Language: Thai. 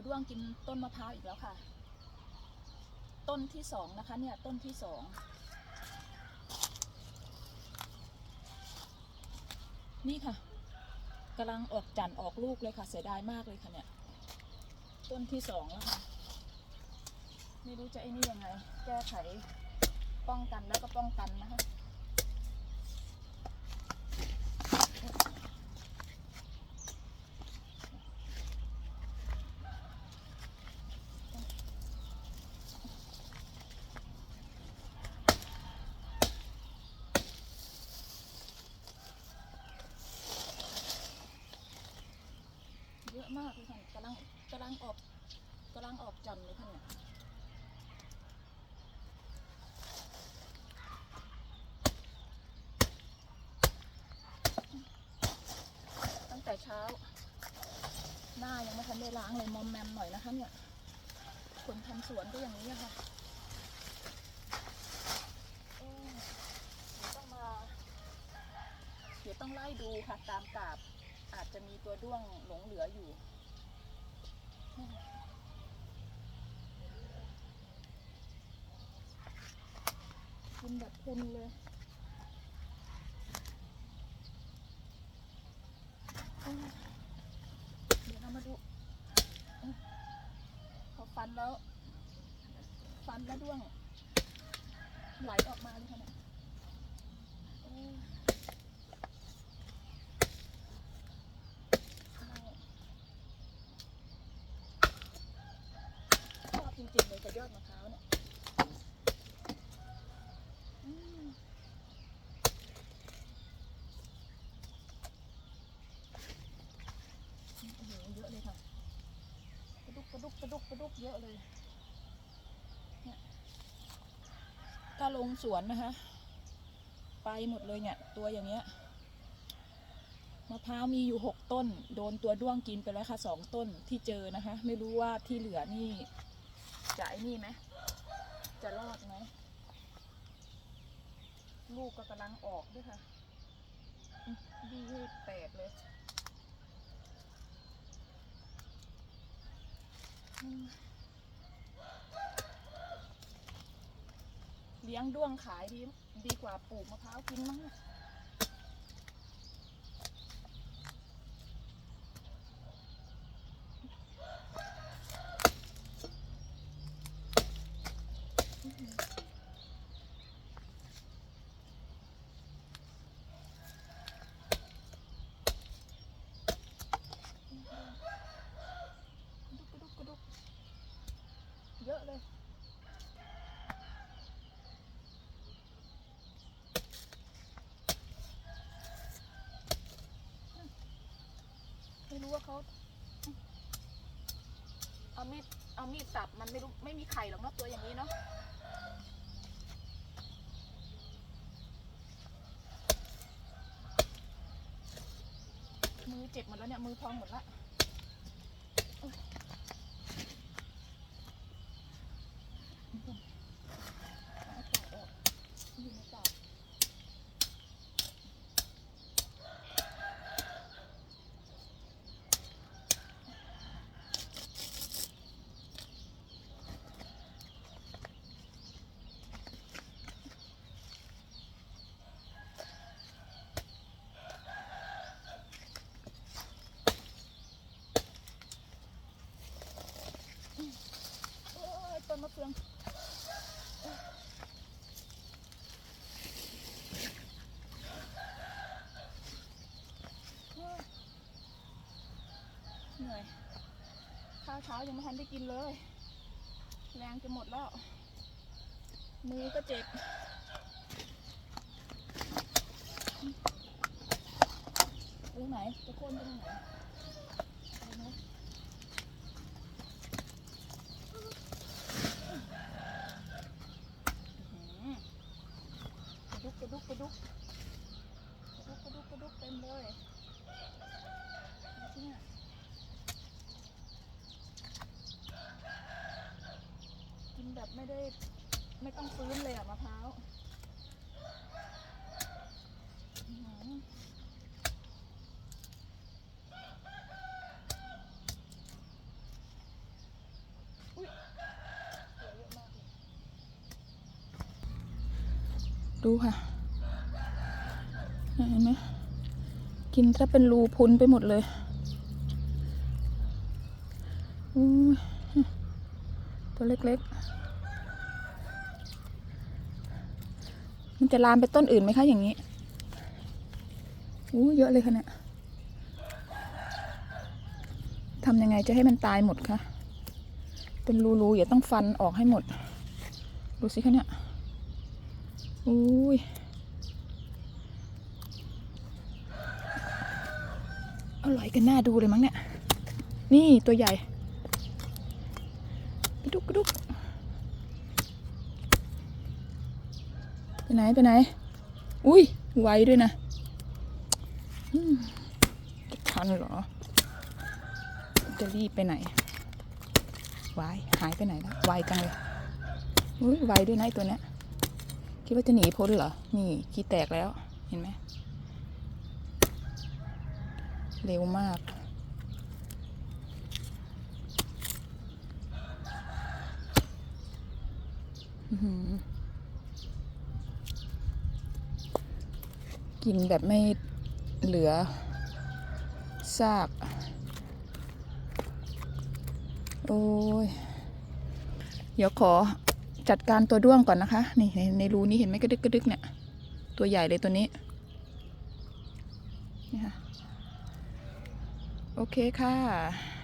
ตัวด้วงกินต้นมะพร้าวอีกแล้วค่ะ ต้นที่สองนะคะเนี่ยต้นที่สองนี่ค่ะกำลังออกจันทร์ออกลูกเลยค่ะ เสียดายมากเลยค่ะเนี่ย ต้นที่สองแล้วค่ะไม่รู้จะไอ้นี่ยังไง แก้ไขป้องกันแล้วก็ป้องกันนะคะ เยอะมากเลยค่ะกำลังกำ ลังออกกำลังออกจันเลยค่ะเนี่ยตั้งแต่เช้า หน้ายังไม่ทันได้ล้างเลยมอมแมมหน่อยนะคะเนี่ยคนทำสวนก็อย่างนี้ค่ะต้องมาเดี๋ยวต้องไล่ดูค่ะตามกาบอาจจะมีตัวด้วงหลงเหลืออยู่ กินแบบคุณเลยเดี๋ยวเรามาดูเอ้ยเขาฟันแล้ว ฟันแล้วด้วงไหลออกมาเลยค่ะเนี่ยเอ้ย ชอบจริงๆเลยกับยอดมะพร้าวเนี่ยอืมโอ้โหเยอะเลยค่ะ กระดุก กระดุกเยอะเลยเนี่ยถ้าลงสวนนะคะไปหมดเลยเนี่ย ตัวอย่างเงี้ยมะพร้าวมีอยู่หกต้น โดนตัวด้วงกินไปแล้วค่ะสองต้นที่เจอนะคะ ไม่รู้ว่าที่เหลือนี่จะไอ้นี่ไหมจะรอดไหมลูกก็กำลังออกด้วยค่ะ ดีให้แตกเลยอืม เลี้ยงด้วงขายดีดีกว่าปลูกมะพร้าวกินมั้งเนี่ย กระดุกกระดุกกระดุกเยอะเลย ไม่ รู้ว่าเขาเอามีดเอามีดสับมันไม่รู้ไม่มีไข่หรอกเนาะตัวอย่างนี้เนาะมือเจ็บหมดแล้วเนี่ยมือพองหมดละ เอาปากออกอยู่ในปากโอ้ยต้นมะเฟืองเหนื่อย ข้าวเช้ายังไม่ทันได้กินเลย แรงจะหมดแล้ว มือก็เจ็บไปไหนจะโค่นไปทางไหน ดุกกระดุกกระดุกกระดุกเต็มเลยที่นี่กินแบบไม่ได้ไม่ต้องฟื้นเลยอะมะพร้าวดูค่ะ เห็นไหมกินถ้าเป็นรูพุนไปหมดเลยอู้ยตัวเล็กๆ มันจะลามไปต้นอื่นไหมคะอย่างนี้อู้เยอะเลยค่ะเนี่ยทำยังไงจะให้มันตายหมดคะ เป็นรูๆอย่าต้องฟันออกให้หมด ดูสิคะเนี่ย อุ้ย อร่อยกันหน้าดูเลยมั้งเนี่ย นี่ตัวใหญ่กระดุกกระดุกไปไหนไปไหน อุ้ยไวด้วยนะจะทันเหรอ จะรีบไปไหนวายหายไปไหนแล้วไวจังเลยอุ้ยไวด้วยนะไอ้ตัวเนี้ยคิดว่าจะหนีพ้นเหรอ นี่ขี้แตกแล้ว เห็นไหม เร็วมาก กินแบบไม่เหลือซาก โอ้ย เดี๋ยวขอจัดการตัวด้วงก่อนนะคะ นี่ในในรูนี้เห็นไหมกระดึกกระดึกเนี่ย ตัวใหญ่เลยตัวนี้นี่ค่ะ โอเคค่ะ